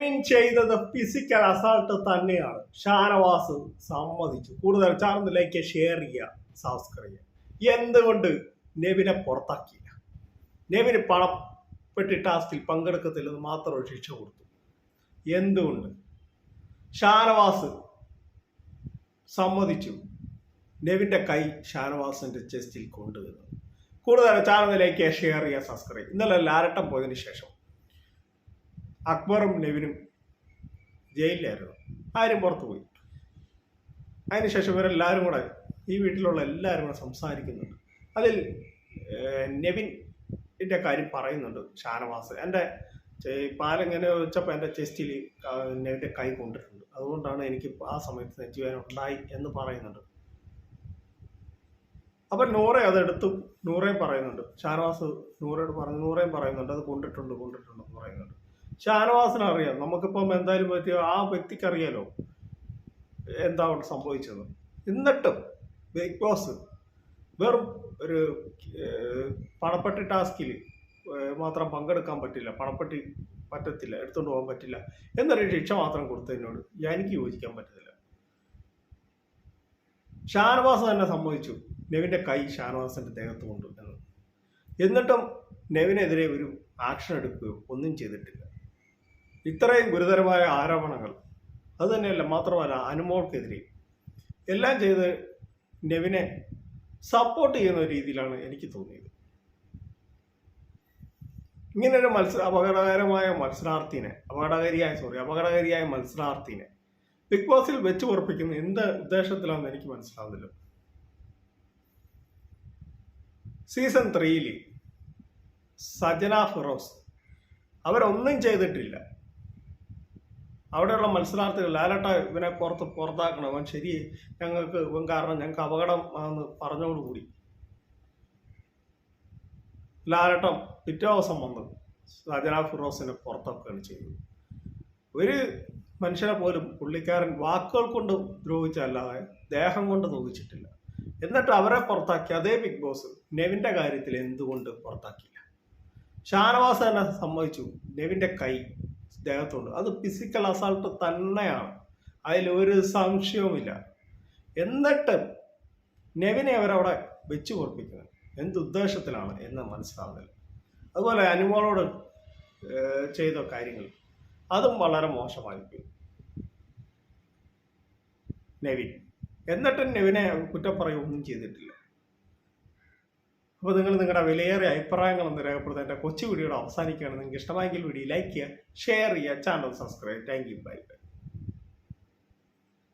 ചെയ്തത് physical assault തന്നെയാണ്. ഷാനവാസ് സമ്മതിച്ചു. കൂടുതൽ ചാനലിലേക്ക് ഷെയർ ചെയ്യുക സബ്സ്ക്രൈബ് ചെയ്യുക. എന്തുകൊണ്ട് നെവിനെ പുറത്താക്കിയില്ല? നെവിന് പണപ്പെട്ടി ടാസ്കിൽ പങ്കെടുക്കത്തില്ലെന്ന് മാത്രം ഒരു ശിക്ഷ കൊടുത്തു. എന്തുകൊണ്ട്? ഷാനവാസ് സമ്മതിച്ചു. നെവിന്റെ കൈ ഷാനവാസിന്റെ ചെസ്റ്റിൽ കൊണ്ടുവരുന്നു കൂടുതൽ ചാനലിലേക്ക് ഷെയർ ചെയ്യുക സബ്സ്ക്രൈബ് ഇന്നലെ ലാരട്ടം പോയതിന് ശേഷം അക്ബറും നെവിനും ജയിലിലായിരുന്നു. ആരും പുറത്തു പോയി. അതിനുശേഷം ഇവരെല്ലാവരും കൂടെ ഈ വീട്ടിലുള്ള എല്ലാവരും കൂടെ സംസാരിക്കുന്നുണ്ട്. അതിൽ നെവിൻ നെവിന്റെ കാര്യം പറയുന്നുണ്ട് ഷാനവാസ്. എന്റെ പാലിങ്ങനെ വെച്ചപ്പോൾ എന്റെ ചെസ്റ്റിൽ നെവിന്റെ കൈ കൊണ്ടിട്ടുണ്ട്. അതുകൊണ്ടാണ് എനിക്ക് ആ സമയത്ത് നെഞ്ചുവേദന ഉണ്ടായി എന്ന് പറയുന്നുണ്ട്. അപ്പം നൂറെ അതെടുത്തു നൂറേം പറയുന്നുണ്ട്. ഷാനവാസ് നൂറയോട് പറഞ്ഞു നൂറേം പറയുന്നുണ്ട്. അത് കൊണ്ടിട്ടുണ്ട് കൊണ്ടിട്ടുണ്ട് എന്ന് പറയുന്നുണ്ട്. ഷാനവാസിന് അറിയാം. നമുക്കിപ്പം എന്തായാലും പറ്റിയ ആ വ്യക്തിക്ക് അറിയാലോ എന്താ അവിടെ സംഭവിച്ചത്. എന്നിട്ടും ബിഗ് ബോസ് വെറും ഒരു പണപ്പെട്ടി ടാസ്കിൽ മാത്രം പങ്കെടുക്കാൻ പറ്റില്ല. പണപ്പെട്ടി പറ്റത്തില്ല എടുത്തുകൊണ്ട് പോകാൻ പറ്റില്ല എന്നൊരു ശിക്ഷ മാത്രം കൊടുത്തതിനോട് എനിക്ക് യോജിക്കാൻ പറ്റത്തില്ല. ഷാനവാസ് തന്നെ സമ്മതിച്ചു. നെവിന്റെ കൈ ഷാനവാസിന്റെ ദേഹത്ത് കൊണ്ടു എന്ന് എന്നിട്ടും നെവിനെതിരെ ഒരു ആക്ഷൻ എടുക്കുകയോ ഒന്നും ചെയ്തിട്ടില്ല. ഇത്രയും ഗുരുതരമായ ആരോപണങ്ങൾ. അതുതന്നെയല്ല മാത്രമല്ല അനുമോൾക്കെതിരെ. എല്ലാം ചെയ്ത് നെവിനെ സപ്പോർട്ട് ചെയ്യുന്ന രീതിയിലാണ് എനിക്ക് തോന്നിയത്. ഇങ്ങനൊരു മത്സര അപകടകരമായ മത്സരാർത്ഥിനെ അപകടകാരിയായ സോറി അപകടകാരിയായ മത്സരാർത്ഥിനെ ബിഗ് ബോസിൽ വെച്ച് ഉറപ്പിക്കുന്ന എന്ത് ഉദ്ദേശത്തിലാണെന്ന് എനിക്ക് മനസ്സിലാവുന്നില്ല. സീസൺ ത്രീയിൽ സജന ഫിറോസ് അവരൊന്നും ചെയ്തിട്ടില്ല. അവിടെയുള്ള മത്സരാർത്ഥികൾ ലാലട്ട ഇവനെ പുറത്ത് പുറത്താക്കണം. അവൻ ശരി ഞങ്ങൾക്ക് ഇവൻ കാരണം ഞങ്ങൾക്ക് അപകടം ആണെന്ന് പറഞ്ഞോടുകൂടി ലാലട്ടം പിറ്റേ ദിവസം വന്ന് സജന ഫിറോസിനെ പുറത്താക്കുകയാണ് ചെയ്തത്. ഒരു മനുഷ്യനെ പോലും പുള്ളിക്കാരൻ വാക്കുകൾ കൊണ്ട് ദ്രോഹിച്ചല്ലാതെ ദേഹം കൊണ്ട് ദ്രോഹിച്ചിട്ടില്ല. എന്നിട്ട് അവരെ പുറത്താക്കി അതേ ബിഗ് ബോസ് നെവിന്റെ കാര്യത്തിൽ എന്തുകൊണ്ട് പുറത്താക്കിയില്ല? ഷാനവാസ് തന്നെ സമ്മതിച്ചു നെവിന്റെ കൈ ദേഹത്തുണ്ട് അത് ഫിസിക്കൽ അസാൾട്ട് തന്നെയാണ്. അതിൽ ഒരു സംശയവുമില്ല. എന്നിട്ട് നെവിനെ അവരവിടെ വെച്ച് എന്ത് ഉദ്ദേശത്തിലാണ് എന്ന് മനസ്സിലാവുന്നില്ല. അതുപോലെ അനുമോളോട് ചെയ്ത കാര്യങ്ങൾ. അതും വളരെ മോശമായി പോയി നെവിൻ. എന്നിട്ടും നെവിനെ കുറ്റപ്പറയൊന്നും ചെയ്തിട്ടില്ല. അപ്പോൾ നിങ്ങൾ നിങ്ങളുടെ വിലയേറിയ അഭിപ്രായങ്ങളൊന്ന് രേഖപ്പെടുത്താൻ എന്റെ കൊച്ചു വീഡിയോയുടെ അവസാനിക്കുകയാണ്. നിങ്ങൾക്ക് ഇഷ്ടമായെങ്കിൽ വീഡിയോ ലൈക്ക് ചെയ്യുക ഷെയർ ചെയ്യുക channel subscribe thank you. Bye bye.